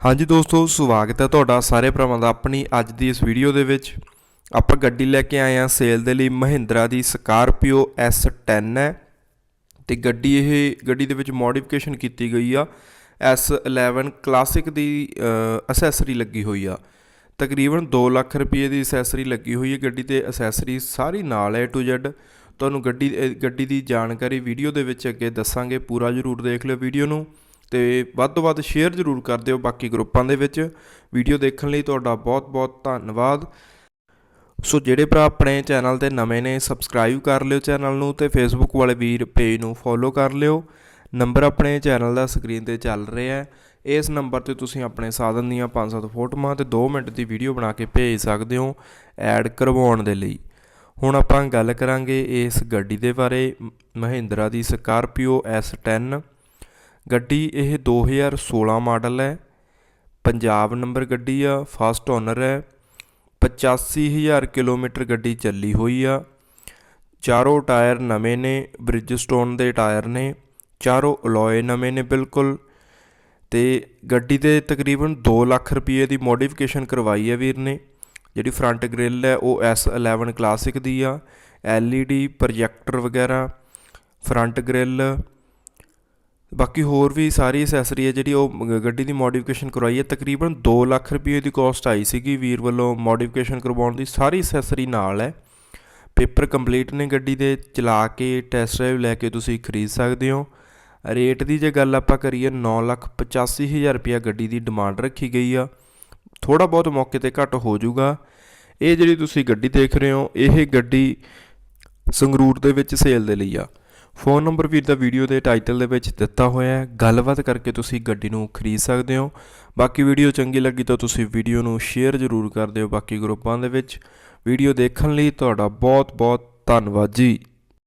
ਹਾਂਜੀ ਦੋਸਤੋ, ਸਵਾਗਤ ਹੈ ਤੁਹਾਡਾ ਸਾਰੇ ਭਰਾਵਾਂ ਦਾ ਆਪਣੀ ਅੱਜ ਦੀ ਇਸ ਵੀਡੀਓ ਦੇ ਵਿੱਚ। ਆਪਾਂ ਗੱਡੀ ਲੈ ਕੇ ਆਏ ਹਾਂ ਸੇਲ ਦੇ ਲਈ ਮਹਿੰਦਰਾ ਦੀ ਸਕਾਰਪੀਓ S10 ਹੈ ਤੇ ਗੱਡੀ ਇਹ ਗੱਡੀ ਦੇ ਵਿੱਚ ਮੋਡੀਫਿਕੇਸ਼ਨ ਕੀਤੀ ਗਈ ਆ। S11 ਕਲਾਸਿਕ ਦੀ ਅਸੈਸਰੀ ਲੱਗੀ ਹੋਈ ਆ। ਤਕਰੀਬਨ 2 ਲੱਖ ਰੁਪਏ ਦੀ ਅਸੈਸਰੀ ਲੱਗੀ ਹੋਈ ਹੈ ਗੱਡੀ ਤੇ। ਅਸੈਸਰੀ ਸਾਰੀ ਨਾਲ ਹੈ ਟੂ to Z ਤੁਹਾਨੂੰ ਗੱਡੀ ਗੱਡੀ ਦੀ ਜਾਣਕਾਰੀ ਵੀਡੀਓ ਦੇ ਵਿੱਚ ਅੱਗੇ ਦੱਸਾਂਗੇ। ਪੂਰਾ ਜ਼ਰੂਰ ਦੇਖ ਲਿਓ ਵੀਡੀਓ ਨੂੰ। ਤੇ ਵੱਧ ਤੋਂ ਵੱਧ ਸ਼ੇਅਰ ਜ਼ਰੂਰ ਕਰ ਦਿਓ ਬਾਕੀ ਗਰੁੱਪਾਂ ਦੇ ਵਿੱਚ। ਵੀਡੀਓ ਦੇਖਣ ਲਈ ਤੁਹਾਡਾ ਬਹੁਤ-ਬਹੁਤ ਧੰਨਵਾਦ। ਸੋ ਜਿਹੜੇ ਭਰਾ ਆਪਣੇ ਚੈਨਲ ਤੇ ਨਵੇਂ ਨੇ ਸਬਸਕ੍ਰਾਈਬ ਕਰ ਲਿਓ ਚੈਨਲ ਨੂੰ ਤੇ ਫੇਸਬੁੱਕ ਵਾਲੇ ਵੀਰ ਪੇਜ ਨੂੰ ਫੋਲੋ ਕਰ ਲਿਓ। ਨੰਬਰ ਆਪਣੇ ਚੈਨਲ ਦਾ ਸਕਰੀਨ ਤੇ ਚੱਲ ਰਿਹਾ ਹੈ। ਇਸ ਨੰਬਰ ਤੇ ਤੁਸੀਂ ਆਪਣੇ ਸਾਧਨ ਦੀਆਂ 5-7 ਫੋਟੋਆਂ ਤੇ 2 ਮਿੰਟ ਦੀ ਵੀਡੀਓ ਬਣਾ ਕੇ ਭੇਜ ਸਕਦੇ ਹੋ ਐਡ ਕਰਵਾਉਣ ਦੇ ਲਈ। ਹੁਣ ਆਪਾਂ ਗੱਲ ਕਰਾਂਗੇ ਇਸ ਗੱਡੀ ਦੇ ਬਾਰੇ, ਮਹਿੰਦਰਾ ਦੀ ਸਕਾਰਪੀਓ S10 ਗੱਡੀ ਇਹ 2016 ਮਾਡਲ ਹੈ। ਪੰਜਾਬ ਨੰਬਰ ਗੱਡੀ ਆ, ਫਸਟ ਓਨਰ ਹੈ। 85000 ਕਿਲੋਮੀਟਰ ਗੱਡੀ ਚੱਲੀ ਹੋਈ ਆ। ਚਾਰੋਂ ਟਾਇਰ ਨਵੇਂ ਨੇ ਬ੍ਰਿਜਸਟੋਨ ਦੇ ਟਾਇਰ ਨੇ, ਚਾਰੋਂ ਅਲੋਏ ਨਵੇਂ ਨੇ ਬਿਲਕੁਲ। ਤੇ ਗੱਡੀ ਤੇ ਤਕਰੀਬਨ 2 ਲੱਖ ਰੁਪਏ ਦੀ ਮੋਡੀਫਿਕੇਸ਼ਨ ਕਰਵਾਈ ਹੈ ਵੀਰ ਨੇ। ਜਿਹੜੀ ਫਰੰਟ ਗ੍ਰਿਲ ਹੈ, ਉਹ S11 ਕਲਾਸਿਕ ਦੀ ਆ। LED ਪ੍ਰੋਜੈਕਟਰ ਵਗੈਰਾ, ਫਰੰਟ ਗ੍ਰਿਲ ਬਾਕੀ ਹੋਰ ਵੀ ਸਾਰੀ ਅਸੈਸਰੀ ਹੈ ਜਿਹੜੀ ਉਹ ਗੱਡੀ ਦੀ ਮੋਡੀਫਿਕੇਸ਼ਨ ਕਰਵਾਈ ਹੈ। ਤਕਰੀਬਨ 2 ਲੱਖ ਰੁਪਏ ਦੀ ਕਾਸਟ ਆਈ ਸੀਗੀ ਵੀਰ ਵੱਲੋਂ ਮੋਡੀਫਿਕੇਸ਼ਨ ਕਰਵਾਉਣ ਦੀ। ਸਾਰੀ ਅਸੈਸਰੀ ਨਾਲ ਹੈ। ਪੇਪਰ ਕੰਪਲੀਟ ਨੇ ਗੱਡੀ ਦੇ, ਚਲਾ ਕੇ ਟੈਸਟ ਡਰਾਈਵ ਲੈ ਕੇ ਤੁਸੀਂ ਖਰੀਦ ਸਕਦੇ ਹੋ। ਰੇਟ ਦੀ ਜੇ ਗੱਲ ਆਪਾਂ ਕਰੀਏ 9 ਲੱਖ 85 ਹਜ਼ਾਰ ਰੁਪਇਆ ਗੱਡੀ ਦੀ ਡਿਮਾਂਡ ਰੱਖੀ ਗਈ ਆ। ਥੋੜਾ ਬਹੁਤ ਮੌਕੇ ਤੇ ਘੱਟ ਹੋ ਜਾਊਗਾ। ਇਹ ਜਿਹੜੀ ਤੁਸੀਂ ਗੱਡੀ ਦੇਖ ਰਹੇ ਹੋ, ਇਹ ਗੱਡੀ ਸੰਗਰੂਰ ਦੇ ਵਿੱਚ ਸੇਲ ਦੇ ਲਈ ਆ। ਫੋਨ ਨੰਬਰ ਵੀਰ ਦਾ ਵੀਡੀਓ ਦੇ ਟਾਈਟਲ ਦੇ ਵਿੱਚ ਦਿੱਤਾ ਹੋਇਆ ਹੈ। ਗੱਲਬਾਤ ਕਰਕੇ ਤੁਸੀਂ ਗੱਡੀ ਨੂੰ ਖਰੀਦ ਸਕਦੇ ਹੋ। ਬਾਕੀ ਵੀਡੀਓ ਚੰਗੀ ਲੱਗੀ ਤਾਂ ਤੁਸੀਂ ਵੀਡੀਓ ਨੂੰ ਸ਼ੇਅਰ ਜ਼ਰੂਰ ਕਰ ਦਿਓ ਬਾਕੀ ਗਰੁੱਪਾਂ ਦੇ ਵਿੱਚ। ਵੀਡੀਓ ਦੇਖਣ ਲਈ ਤੁਹਾਡਾ ਬਹੁਤ ਬਹੁਤ ਧੰਨਵਾਦ ਜੀ।